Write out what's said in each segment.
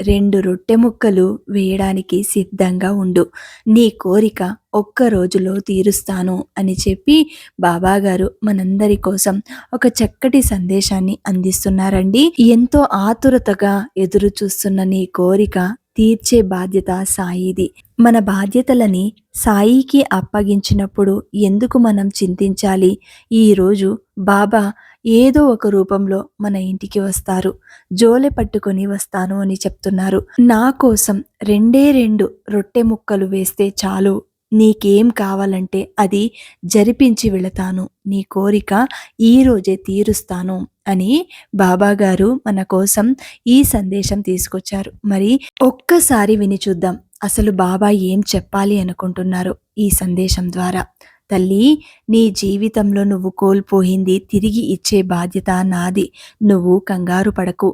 రెండు రొట్టె ముక్కలు వేయడానికి సిద్ధంగా ఉండు. నీ కోరిక ఒక్క రోజులో తీరుస్తాను అని చెప్పి బాబాగారు మనందరి కోసం ఒక చక్కటి సందేశాన్ని అందిస్తున్నారండి. ఎంతో ఆతురతగా ఎదురు చూస్తున్న నీ కోరిక తీర్చే బాధ్యత సాయిది. మన బాధ్యతలని సాయికి అప్పగించినప్పుడు ఎందుకు మనం చింతించాలి? ఈరోజు బాబా ఏదో ఒక రూపంలో మన ఇంటికి వస్తారు. జోలె పట్టుకొని వస్తాను అని చెప్తున్నారు. నా కోసం రెండే రెండు రొట్టె ముక్కలు వేస్తే చాలు. నీకేం కావాలంటే అది జరిపించి వెళతాను. నీ కోరిక ఈరోజే తీరుస్తాను అని బాబాగారు మన కోసం ఈ సందేశం తీసుకొచ్చారు. మరి ఒక్కసారి విని చూద్దాం. అసలు బాబా ఏం చెప్పాలి అనుకుంటున్నారు ఈ సందేశం ద్వారా? తల్లి నీ జీవితంలో నువ్వు కోల్పోయింది తిరిగి ఇచ్చే బాధ్యత నాది. నువ్వు కంగారు పడకు.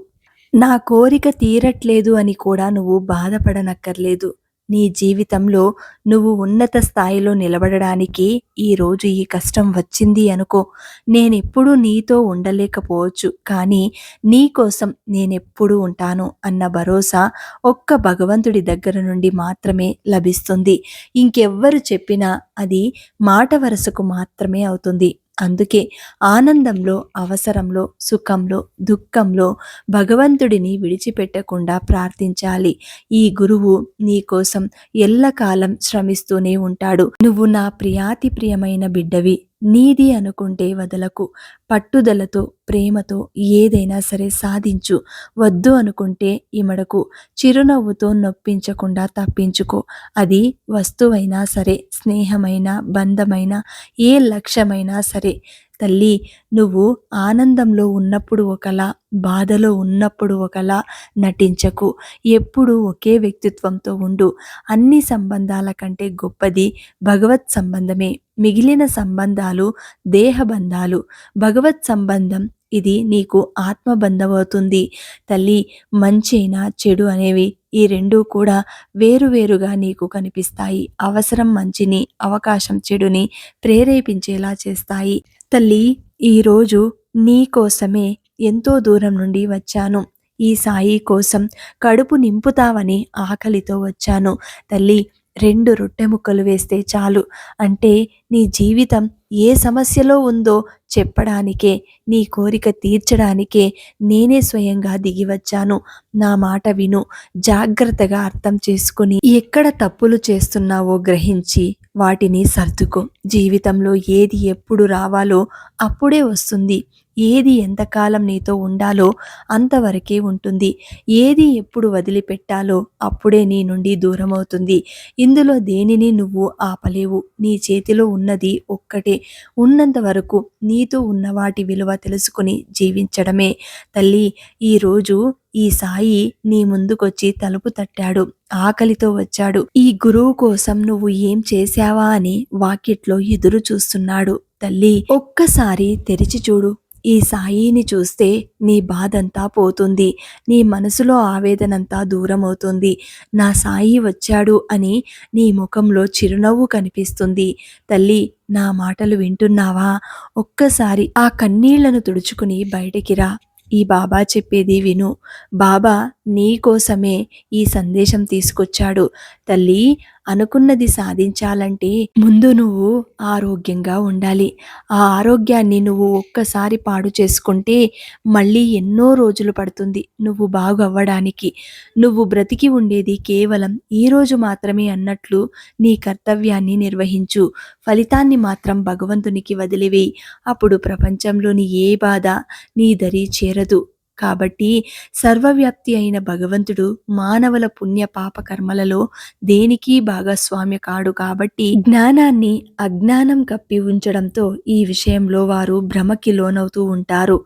నా కోరిక తీరట్లేదు అని కూడా నువ్వు బాధపడనక్కర్లేదు. నీ జీవితంలో నువ్వు ఉన్నత స్థాయిలో నిలబడడానికి ఈరోజు ఈ కష్టం వచ్చింది అనుకో. నేనెప్పుడూ నీతో ఉండలేకపోవచ్చు. కానీ నీ కోసం నేనెప్పుడు ఉంటాను అన్న భరోసా ఒక్క భగవంతుడి దగ్గర నుండి మాత్రమే లభిస్తుంది. ఇంకెవ్వరు చెప్పినా అది మాట వరసకు మాత్రమే అవుతుంది. అందుకే ఆనందంలో అవసరంలో సుఖంలో దుఃఖంలో భగవంతుడిని విడిచిపెట్టకుండా ప్రార్థించాలి. ఈ గురువు నీ కోసం ఎల్లకాలం శ్రమిస్తూనే ఉంటాడు. నువ్వు నా ప్రియాతి ప్రియమైన బిడ్డవి. నీది అనుకుంటే వదలకు. పట్టుదలతో ప్రేమతో ఏదైనా సరే సాధించు. వద్దు అనుకుంటే ఇమడకు. చిరునవ్వుతో నొప్పించకుండా తప్పించుకో. అది వస్తువైనా సరే స్నేహమైన బంధమైన ఏ లక్ష్యమైనా సరే తల్లి నువ్వు ఆనందంలో ఉన్నప్పుడు ఒకలా బాధలో ఉన్నప్పుడు ఒకలా నటించకు. ఎప్పుడూ ఒకే వ్యక్తిత్వంతో ఉండు. అన్ని సంబంధాల కంటే గొప్పది భగవత్ సంబంధమే. మిగిలిన సంబంధాలు దేహబంధాలు. భగవత్ సంబంధం ఇది నీకు ఆత్మబంధం అవుతుంది తల్లి మంచైనా చెడు అనేవి ఈ రెండూ కూడా వేరువేరుగా నీకు కనిపిస్తాయి. అవసరం మంచిని అవకాశం చెడుని ప్రేరేపించేలా చేస్తాయి. తల్లి ఈరోజు నీ కోసమే ఎంతో దూరం నుండి వచ్చాను. ఈ సాయి కోసం కడుపు నింపుతావని ఆకలితో వచ్చాను. తల్లి రెండు రొట్టె ముక్కలు వేస్తే చాలు. అంటే నీ జీవితం ఏ సమస్యలో ఉందో చెప్పడానికే నీ కోరిక తీర్చడానికే నేనే స్వయంగా దిగి వచ్చాను. నా మాట విను. జాగ్రత్తగా అర్థం చేసుకుని ఎక్కడ తప్పులు చేస్తున్నావో గ్రహించి వాటిని సర్దుకో. జీవితంలో ఏది ఎప్పుడు రావాలో అప్పుడే వస్తుంది. ఏది ఎంతకాలం నీతో ఉండాలో అంతవరకే ఉంటుంది. ఏది ఎప్పుడు వదిలిపెట్టాలో అప్పుడే నీ నుండి దూరం అవుతుంది ఇందులో దేనిని నువ్వు ఆపలేవు. నీ చేతిలో ఉన్నది ఒక్కటే. ఉన్నంత వరకు నీతో ఉన్న వాటి విలువ తెలుసుకుని జీవించడమే. తల్లి ఈరోజు ఈ సాయి నీ ముందుకొచ్చి తలుపు తట్టాడు. ఆకలితో వచ్చాడు. ఈ గురువు కోసం నువ్వు ఏం చేశావా అని వాకిట్లో ఎదురు చూస్తున్నాడు. తల్లి ఒక్కసారి తెరిచి చూడు. ఈ సాయిని చూస్తే నీ బాధంతా పోతుంది నీ మనసులో ఆవేదనంతా దూరం అవుతుంది నా సాయి వచ్చాడు అని నీ ముఖంలో చిరునవ్వు కనిపిస్తుంది. తల్లి నా మాటలు వింటున్నావా? ఒక్కసారి ఆ కన్నీళ్ళను తుడుచుకుని బయటికి రా. ఈ బాబా చెప్పేది విను. బాబా నీ కోసమే ఈ సందేశం తీసుకొచ్చాడు. తల్లి అనుకున్నది సాధించాలంటే ముందు నువ్వు ఆరోగ్యంగా ఉండాలి. ఆ ఆరోగ్యాన్ని నువ్వు ఒక్కసారి పాడు చేసుకుంటే మళ్ళీ ఎన్నో రోజులు పడుతుంది నువ్వు బాగవ్వడానికి. నువ్వు బ్రతికి ఉండేది కేవలం ఈరోజు మాత్రమే అన్నట్లు నీ కర్తవ్యాన్ని నిర్వహించు. ఫలితాన్ని మాత్రం భగవంతునికి వదిలివేయి. అప్పుడు ప్రపంచంలోని ఏ బాధ నీ దరి చేరదు. కాబట్టి సర్వవ్యాప్తి అయిన భగవంతుడు మానవుల పుణ్య పాప కర్మలలో దేనికి భాగస్వామ్య కాడు కాబట్టి జ్ఞానాన్ని అజ్ఞానం కప్పి ఉంచడంతో ఈ విషయంలో వారు భ్రమకి లోనవుతూ ఉంటారు.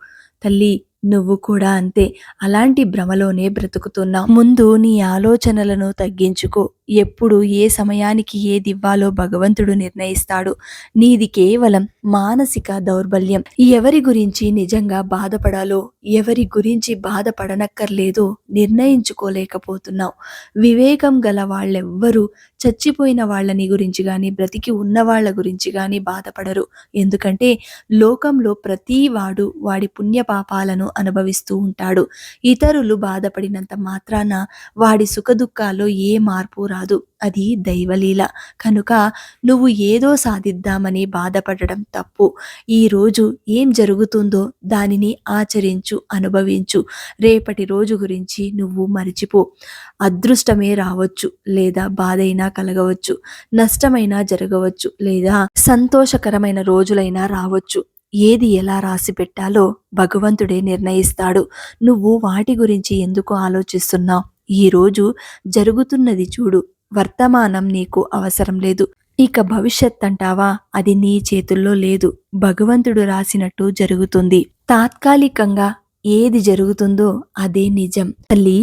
తల్లి నువ్వు కూడా అంతే. అలాంటి భ్రమలోనే బ్రతుకుతున్నావు. ముందు నీ ఆలోచనలను తగ్గించుకో. ఎప్పుడు ఏ సమయానికి ఏది ఇవ్వాలో భగవంతుడు నిర్ణయిస్తాడు. నీది కేవలం మానసిక దౌర్బల్యం. ఎవరి గురించి నిజంగా బాధపడాలో ఎవరి గురించి బాధపడనక్కర్లేదో నిర్ణయించుకోలేకపోతున్నావు. వివేకం గల వాళ్ళెవ్వరూ చచ్చిపోయిన వాళ్ళని గురించి కానీ బ్రతికి ఉన్న వాళ్ళ గురించి కానీ బాధపడరు. ఎందుకంటే లోకంలో ప్రతి వాడు వాడి పుణ్యపాపాలను అనుభవిస్తూ ఉంటాడు. ఇతరులు బాధపడినంత మాత్రాన వాడి సుఖదుఖాల్లో ఏ మార్పు రాదు. అది దైవలీల. కనుక నువ్వు ఏదో సాధిద్దామని బాధపడడం తప్పు. ఈరోజు ఏం జరుగుతుందో దానిని ఆచరించు అనుభవించు. రేపటి రోజు గురించి నువ్వు మరిచిపో. అదృష్టమే రావచ్చు లేదా బాధైనా కలగవచ్చు. నష్టమైనా జరగవచ్చు లేదా సంతోషకరమైన రోజులైనా రావచ్చు. ఏది ఎలా రాసి పెట్టాలో భగవంతుడే నిర్ణయిస్తాడు. నువ్వు వాటి గురించి ఎందుకు ఆలోచిస్తున్నావు? ఈరోజు జరుగుతున్నది చూడు. వర్తమానం నీకు అవసరం లేదు. ఇక భవిష్యత్ అంటావా అది నీ చేతుల్లో లేదు. భగవంతుడు రాసినట్టు జరుగుతుంది. తాత్కాలికంగా ఏది జరుగుతుందో అదే నిజం. తల్లి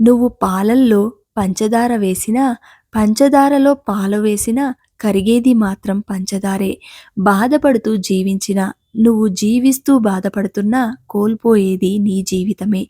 నువ్వు పాలల్లో పంచదార వేసినా పంచదారలో పాలు వేసినా కరిగేది మాత్రం పంచదారే. బాధపడుతూ జీవించిన నువ్వు జీవిస్తూ బాధపడుతున్నా కోల్పోయేది నీ జీవితమే.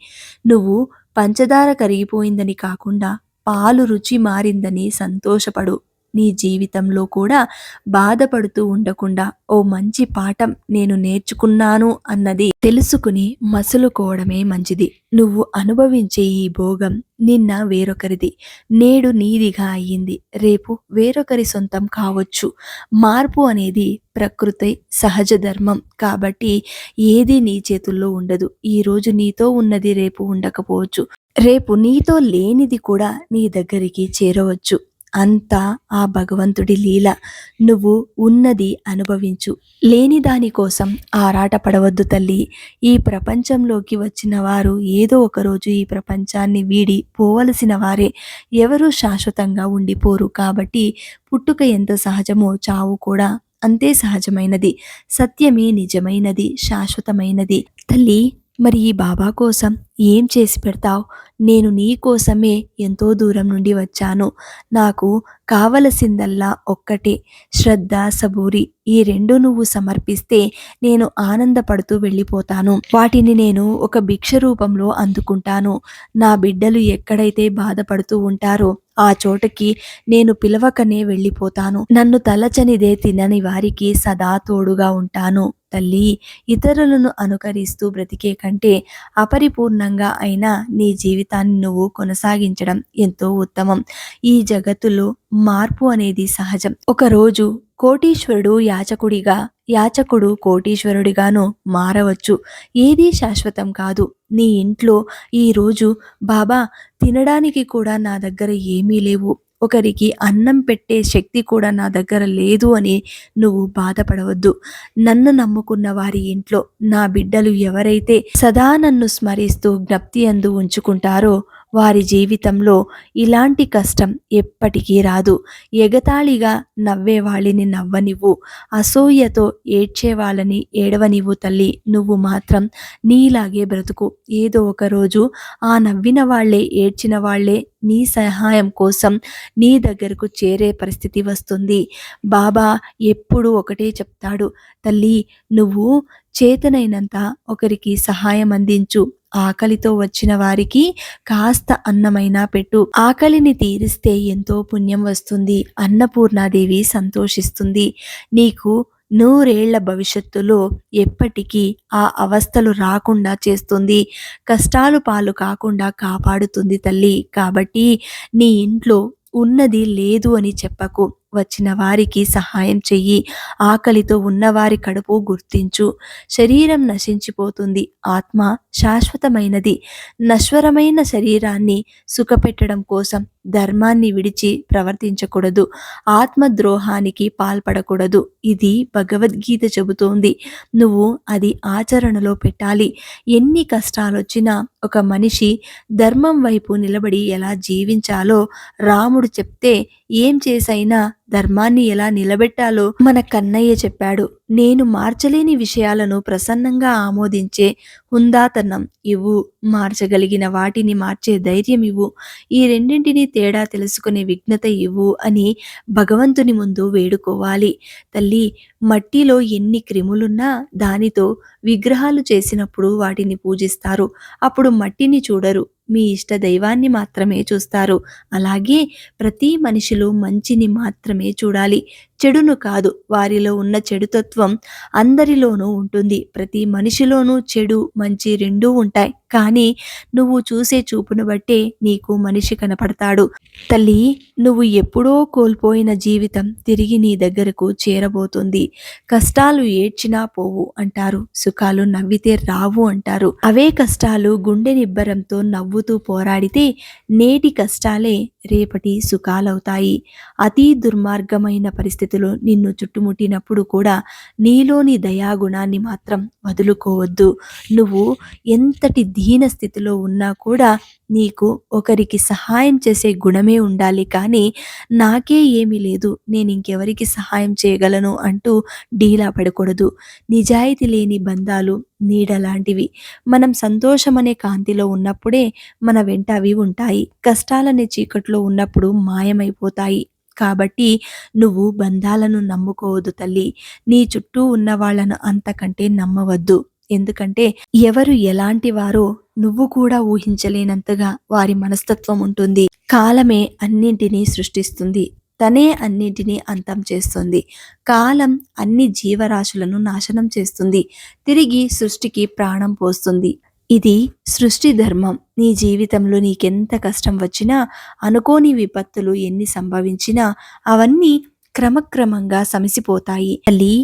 నువ్వు పంచదార కరిగిపోయిందని కాకుండా పాలు రుచి మారిందని సంతోషపడు. నీ జీవితంలో కూడా బాధపడుతూ ఉండకుండా ఓ మంచి పాఠం నేను నేర్చుకున్నాను అన్నది తెలుసుకుని మసులుకోవడమే మంచిది. నువ్వు అనుభవించే ఈ భోగం నిన్న వేరొకరిది. నేడు నీదిగా అయ్యింది. రేపు వేరొకరి సొంతం కావచ్చు. మార్పు అనేది ప్రకృతి సహజ ధర్మం కాబట్టి ఏది నీ చేతుల్లో ఉండదు. ఈరోజు నీతో ఉన్నది రేపు ఉండకపోవచ్చు. రేపు నీతో లేనిది కూడా నీ దగ్గరికి చేరవచ్చు. అంతా ఆ భగవంతుడి లీల. నువ్వు ఉన్నది అనుభవించు. లేని దానికోసం ఆరాటపడవద్దు తల్లి. ఈ ప్రపంచంలోకి వచ్చిన వారు ఏదో ఒకరోజు ఈ ప్రపంచాన్ని వీడి పోవలసిన వారే. ఎవరూ శాశ్వతంగా ఉండిపోరు కాబట్టి పుట్టుక ఎంత సహజమో చావు కూడా అంతే సహజమైనది. సత్యమే నిజమైనది శాశ్వతమైనది. తల్లి మరి ఈ బాబా కోసం ఏం చేసి పెడతావు? నేను నీ కోసమే ఎంతో దూరం నుండి వచ్చాను. నాకు కావలసిందల్లా ఒక్కటే. శ్రద్ధ సబూరి ఈ రెండు నువ్వు సమర్పిస్తే నేను ఆనందపడుతూ వెళ్ళిపోతాను. వాటిని నేను ఒక భిక్ష రూపంలో అందుకుంటాను. నా బిడ్డలు ఎక్కడైతే బాధపడుతూ ఉంటారో ఆ చోటకి నేను పిలవకనే వెళ్ళిపోతాను. నన్ను తలచనిదే తినని వారికి సదా తోడుగా ఉంటాను. తల్లి ఇతరులను అనుకరిస్తూ బ్రతికే కంటే అపరిపూర్ణంగా అయినా నీ జీవితాన్ని నువ్వు కొనసాగించడం ఎంతో ఉత్తమం. ఈ జగత్తులో మార్పు అనేది సహజం. ఒకరోజు కోటీశ్వరుడు యాచకుడిగా యాచకుడు కోటీశ్వరుడిగాను మారవచ్చు. ఏదీ శాశ్వతం కాదు. నీ ఇంట్లో ఈరోజు బాబా తినడానికి కూడా నా దగ్గర ఏమీ లేవు. ఒకరికి అన్నం పెట్టే శక్తి కూడా నా దగ్గర లేదు అని నువ్వు బాధపడవద్దు. నన్ను నమ్ముకున్న వారి ఇంట్లో నా బిడ్డలు ఎవరైతే సదా నన్ను స్మరిస్తూ జ్ఞప్తి అందు ఉంచుకుంటారో వారి జీవితంలో ఇలాంటి కష్టం ఎప్పటికీ రాదు. ఎగతాళిగా నవ్వే వాళ్ళని నవ్వనివ్వు. అసూయతో ఏడ్చే వాళ్ళని ఏడవనివ్వు తల్లి. నువ్వు మాత్రం నీలాగే బ్రతుకు. ఏదో ఒక రోజు ఆ నవ్విన వాళ్ళే ఏడ్చిన వాళ్ళే నీ సహాయం కోసం నీ దగ్గరకు చేరే పరిస్థితి వస్తుంది. బాబా ఎప్పుడు ఒకటే చెప్తాడు. తల్లి నువ్వు చేతనైనంత ఒకరికి సహాయం అందించు. ఆకలితో వచ్చిన వారికి కాస్త అన్నమైనా పెట్టు. ఆకలిని తీరిస్తే ఎంతో పుణ్యం వస్తుంది. అన్నపూర్ణాదేవి సంతోషిస్తుంది. నీకు నూరేళ్ళ భవిష్యత్తులో ఎప్పటికీ ఆ అవస్థలు రాకుండా చేస్తుంది. కష్టాలు పాలు కాకుండా కాపాడుతుంది తల్లి. కాబట్టి నీ ఇంట్లో ఉన్నది లేదు అని చెప్పకు. వచ్చిన వారికి సహాయం చెయ్యి. ఆకలితో ఉన్నవారి కడుపు గుర్తించు. శరీరం నశించిపోతుంది. ఆత్మ శాశ్వతమైనది. నశ్వరమైన శరీరాన్ని సుఖపెట్టడం కోసం ధర్మాన్ని విడిచి ప్రవర్తించకూడదు. ఆత్మద్రోహానికి పాల్పడకూడదు. ఇది భగవద్గీత చెబుతోంది. నువ్వు అది ఆచరణలో పెట్టాలి. ఎన్ని కష్టాలు వచ్చినా ఒక మనిషి ధర్మం వైపు నిలబడి ఎలా జీవించాలో రాముడు చెప్తే ఏం చేసైనా ధర్మాన్ని ఎలా నిలబెట్టాలో మన కన్నయ్య చెప్పాడు. నేను మార్చలేని విషయాలను ప్రసన్నంగా ఆమోదించే హుందాతనం ఇవ్వు. మార్చగలిగిన వాటిని మార్చే ధైర్యం ఇవ్వు. ఈ రెండింటిని తేడా తెలుసుకునే విఘ్నత ఇవ్వు అని భగవంతుని ముందు వేడుకోవాలి. తల్లి మట్టిలో ఎన్ని క్రిములున్నా దానితో విగ్రహాలు చేసినప్పుడు వాటిని పూజిస్తారు. అప్పుడు మట్టిని చూడరు. మీ ఇష్ట దైవాన్ని మాత్రమే చూస్తారు. అలాగే ప్రతి మనిషిలో మంచిని మాత్రమే చూడాలి. చెడును కాదు వారిలో ఉన్న చెడుతత్వం అందరిలోనూ ఉంటుంది. ప్రతి మనిషిలోనూ చెడు మంచి రెండూ ఉంటాయి. కానీ నువ్వు చూసే చూపును బట్టే నీకు మనిషి కనపడతాడు. తల్లి నువ్వు ఎప్పుడో కోల్పోయిన జీవితం తిరిగి నీ దగ్గరకు చేరబోతుంది. కష్టాలు ఏడ్చినా పోవు అంటారు. సుఖాలు నవ్వితే రావు అంటారు. అవే కష్టాలు గుండె నిబ్బరంతో నవ్వుతూ పోరాడితే నేటి కష్టాలే రేపటి సుఖాలవుతాయి. అతి దుర్మార్గమైన పరిస్థితులు నిన్ను చుట్టుముట్టినప్పుడు కూడా నీలోని దయాగుణాన్ని మాత్రం వదులుకోవద్దు. నువ్వు ఎంతటి దీన స్థితిలో ఉన్నా కూడా నీకు ఒకరికి సహాయం చేసే గుణమే ఉండాలి. కానీ నాకే ఏమీ లేదు. నేను ఇంకెవరికి సహాయం చేయగలను అంటూ డీలా పడకూడదు. నిజాయితీ లేని బంధాలు నీడ లాంటివి మనం సంతోషమనే కాంతిలో ఉన్నప్పుడే మన వెంట అవి ఉంటాయి. కష్టాలనే చీకట్లో ఉన్నప్పుడు మాయమైపోతాయి. కాబట్టి నువ్వు బంధాలను నమ్ముకోవద్దు తల్లి. నీ చుట్టూ ఉన్న వాళ్ళను అంతకంటే నమ్మవద్దు. ఎందుకంటే ఎవరు ఎలాంటి వారో నువ్వు కూడా ఊహించలేనంతగా వారి మనస్తత్వం ఉంటుంది. కాలమే అన్నింటినీ సృష్టిస్తుంది. తనే అన్నింటినీ అంతం చేస్తుంది. కాలం అన్ని జీవరాశులను నాశనం చేస్తుంది. తిరిగి సృష్టికి ప్రాణం పోస్తుంది. ఇది సృష్టి ధర్మం. నీ జీవితంలో నీకెంత కష్టం వచ్చినా అనుకోని విపత్తులు ఎన్ని సంభవించినా అవన్నీ క్రమక్రమంగా సమసిపోతాయి. తల్లి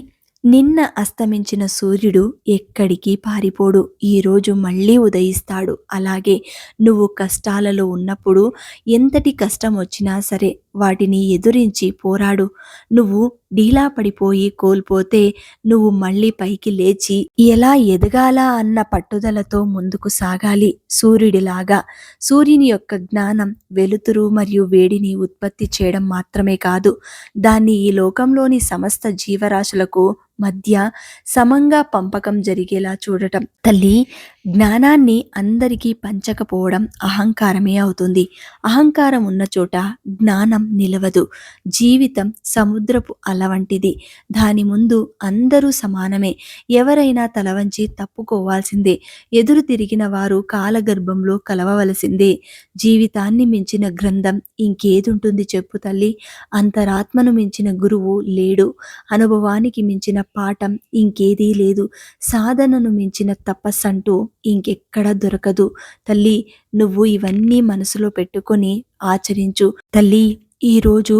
నిన్న అస్తమించిన సూర్యుడు ఎక్కడికి పారిపోడు ఈరోజు మళ్ళీ ఉదయిస్తాడు. అలాగే నువ్వు కష్టాలలో ఉన్నప్పుడు ఎంతటి కష్టం వచ్చినా సరే వాటిని ఎదురించి పోరాడు. నువ్వు ఢీలా పడిపోయి కోల్పోతే నువ్వు మళ్ళీ పైకి లేచి ఎలా ఎదగాల అన్న పట్టుదలతో ముందుకు సాగాలి సూర్యుడిలాగా. సూర్యుని యొక్క జ్ఞానం వెలుతురు మరియు వేడిని ఉత్పత్తి చేయడం మాత్రమే కాదు. దాన్ని ఈ లోకంలోని సమస్త జీవరాశులకు మధ్య సమంగా పంపకం జరిగేలా చూడటం. తల్లి జ్ఞానాన్ని అందరికీ పంచకపోవడం అహంకారమే అవుతుంది. అహంకారం ఉన్న చోట జ్ఞానం నిలవదు. జీవితం సముద్రపు అల వంటిది. దాని ముందు అందరూ సమానమే. ఎవరైనా తల వంచి తప్పుకోవాల్సిందే. ఎదురు తిరిగిన వారు కాలగర్భంలో కలవవలసిందే. జీవితాన్ని మించిన గ్రంథం ఇంకేదుంటుంది చెప్పు తల్లి. అంతరాత్మను మించిన గురువు లేడు. అనుభవానికి మించిన పాఠం ఇంకేదీ లేదు. సాధనను మించిన తపస్సంటూ ఇంకెక్కడ దొరకదు. తల్లి నువ్వు ఇవన్నీ మనసులో పెట్టుకొని ఆచరించు. తల్లి ఈరోజు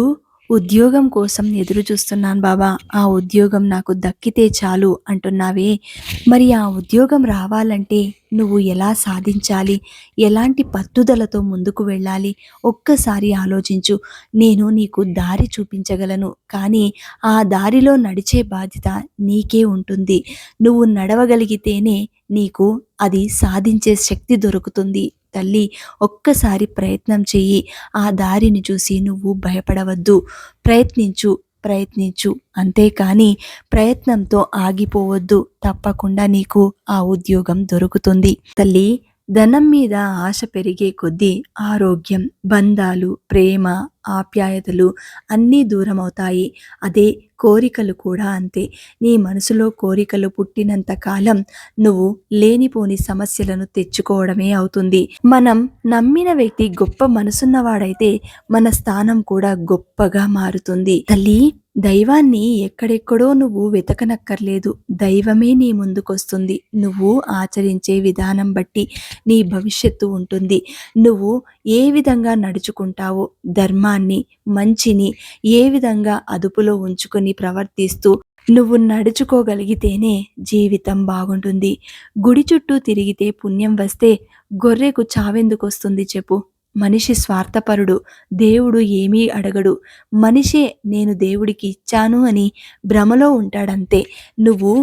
ఉద్యోగం కోసం ఎదురు చూస్తున్నాను బాబా. ఆ ఉద్యోగం నాకు దక్కితే చాలు అంటున్నావే. మరి ఆ ఉద్యోగం రావాలంటే నువ్వు ఎలా సాధించాలి? ఎలాంటి పట్టుదలతో ముందుకు వెళ్ళాలి? ఒక్కసారి ఆలోచించు. నేను నీకు దారి చూపించగలను. కానీ ఆ దారిలో నడిచే బాధ్యత నీకే ఉంటుంది. నువ్వు నడవగలిగితేనే నీకు అది సాధించే శక్తి దొరుకుతుంది. తల్లి ఒక్కసారి ప్రయత్నం చెయ్యి. ఆ దారిని చూసి నువ్వు భయపడవద్దు. ప్రయత్నించు ప్రయత్నించు. అంతేకాని ప్రయత్నంతో ఆగిపోవద్దు. తప్పకుండా నీకు ఆ ఉద్యోగం దొరుకుతుంది. తల్లి ధనం మీద ఆశ పెరిగే కొద్దీ ఆరోగ్యం బంధాలు ప్రేమ ఆప్యాయతలు అన్నీ దూరం అవుతాయి అదే కోరికలు కూడా అంతే. నీ మనసులో కోరికలు పుట్టినంత కాలం నువ్వు లేనిపోని సమస్యలను తెచ్చుకోవడమే అవుతుంది. మనం నమ్మిన వ్యక్తి గొప్ప మనసున్నవాడైతే మన స్థానం కూడా గొప్పగా మారుతుంది. తల్లి దైవాన్ని ఎక్కడెక్కడో నువ్వు వెతకనక్కర్లేదు. దైవమే నీ ముందుకొస్తుంది. నువ్వు ఆచరించే విధానం బట్టి నీ భవిష్యత్తు ఉంటుంది. నువ్వు ఏ విధంగా నడుచుకుంటావో ధర్మాన్ని మంచిని ఏ విధంగా అదుపులో ఉంచుకొని ప్రవర్తిస్తూ నువ్వు నడుచుకోగలిగితేనే జీవితం బాగుంటుంది. గుడి చుట్టూ తిరిగితే పుణ్యం వస్తే గొర్రెకు చావెందుకు వస్తుంది చెప్పు. మనిషి స్వార్థపరుడు దేవుడు ఏమీ అడగడు. మనిషే నేను దేవుడికి ఇచ్చాను అని భ్రమలో ఉంటాడంతే. నువ్వు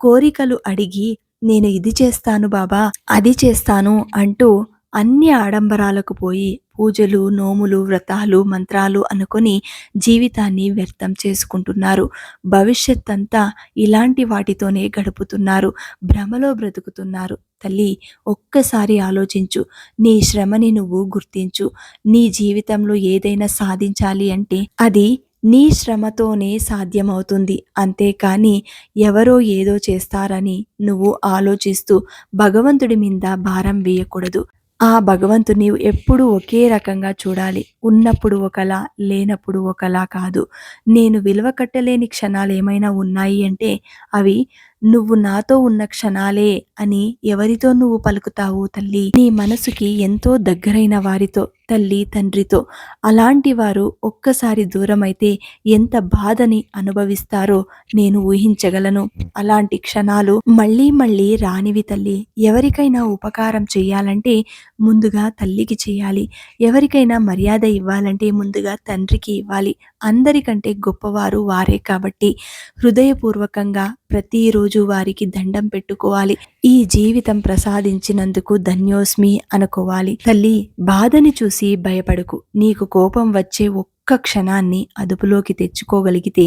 కోరికలు అడిగి నేను ఇది చేస్తాను బాబా అది చేస్తాను అంటూ అన్ని ఆడంబరాలకు పోయి పూజలు నోములు వ్రతాలు మంత్రాలు అనుకొని జీవితాన్ని వ్యర్థం చేసుకుంటున్నారు. భవిష్యత్ అంతా ఇలాంటి వాటితోనే గడుపుతున్నారు. భ్రమలో బ్రతుకుతున్నారు. తల్లి ఒక్కసారి ఆలోచించు. నీ శ్రమని నువ్వు గుర్తించు. నీ జీవితంలో ఏదైనా సాధించాలి అంటే అది నీ శ్రమతోనే సాధ్యమవుతుంది. అంతేకాని ఎవరో ఏదో చేస్తారని నువ్వు ఆలోచిస్తూ భగవంతుడి మీద భారం వేయకూడదు. ఆ భగవంతుని ఎప్పుడూ ఒకే రకంగా చూడాలి. ఉన్నప్పుడు ఒకలా లేనప్పుడు ఒకలా కాదు. నేను విలువ కట్టలేని క్షణాలు ఏమైనా ఉన్నాయి అంటే అవి నువ్వు నాతో ఉన్న క్షణాలే అని ఎవరితో నువ్వు పలుకుతావు తల్లి? నీ మనసుకి ఎంతో దగ్గరైన వారితో తల్లి తండ్రితో. అలాంటి వారు ఒక్కసారి దూరమైతే ఎంత బాధని అనుభవిస్తారో నేను ఊహించగలను. అలాంటి క్షణాలు మళ్ళీ మళ్ళీ రానివి తల్లి. ఎవరికైనా ఉపకారం చేయాలంటే ముందుగా తల్లికి చేయాలి. ఎవరికైనా మర్యాద ఇవ్వాలంటే ముందుగా తండ్రికి ఇవ్వాలి. అందరికంటే గొప్పవారు వారే కాబట్టి హృదయపూర్వకంగా ప్రతిరోజు వారికి దండం పెట్టుకోవాలి. ఈ జీవితం ప్రసాదించినందుకు ధన్యోస్మి అనుకోవాలి. తల్లి బాధని చూసి భయపడకు. నీకు కోపం వచ్చే ఒక్క క్షణాన్ని అదుపులోకి తెచ్చుకోగలిగితే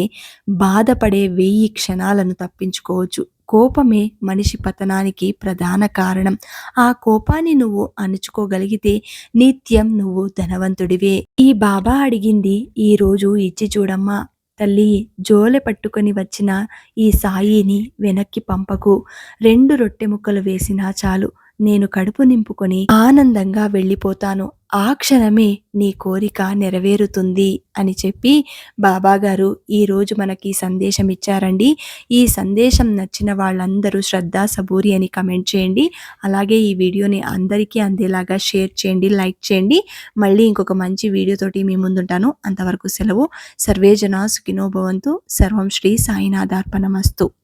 బాధపడే వెయ్యి క్షణాలను తప్పించుకోవచ్చు. కోపమే మనిషి పతనానికి ప్రధాన కారణం. ఆ కోపాన్ని నువ్వు అణుచుకోగలిగితే నిత్యం నువ్వు ధనవంతుడివే. ఈ బాబా అడిగింది ఈ రోజు ఇచ్చి చూడమ్మా. తల్లి జోలె పట్టుకొని వచ్చిన ఈ సాయిని వెనక్కి పంపకు. రెండు రొట్టె ముక్కలు వేసినా చాలు. నేను కడుపు నింపుకొని ఆనందంగా వెళ్ళిపోతాను. ఆ క్షణమే నీ కోరిక నెరవేరుతుంది అని చెప్పి బాబాగారు ఈరోజు మనకి సందేశం ఇచ్చారండి. ఈ సందేశం నచ్చిన వాళ్ళందరూ శ్రద్ధ సబూరి అని కమెంట్ చేయండి. అలాగే ఈ వీడియోని అందరికీ అందేలాగా షేర్ చేయండి లైక్ చేయండి. మళ్ళీ ఇంకొక మంచి వీడియోతోటి మీ ముందుంటాను. అంతవరకు సెలవు. సర్వేజన సుఖినోభవంతు సర్వం శ్రీ సాయినాథార్పణమస్తు.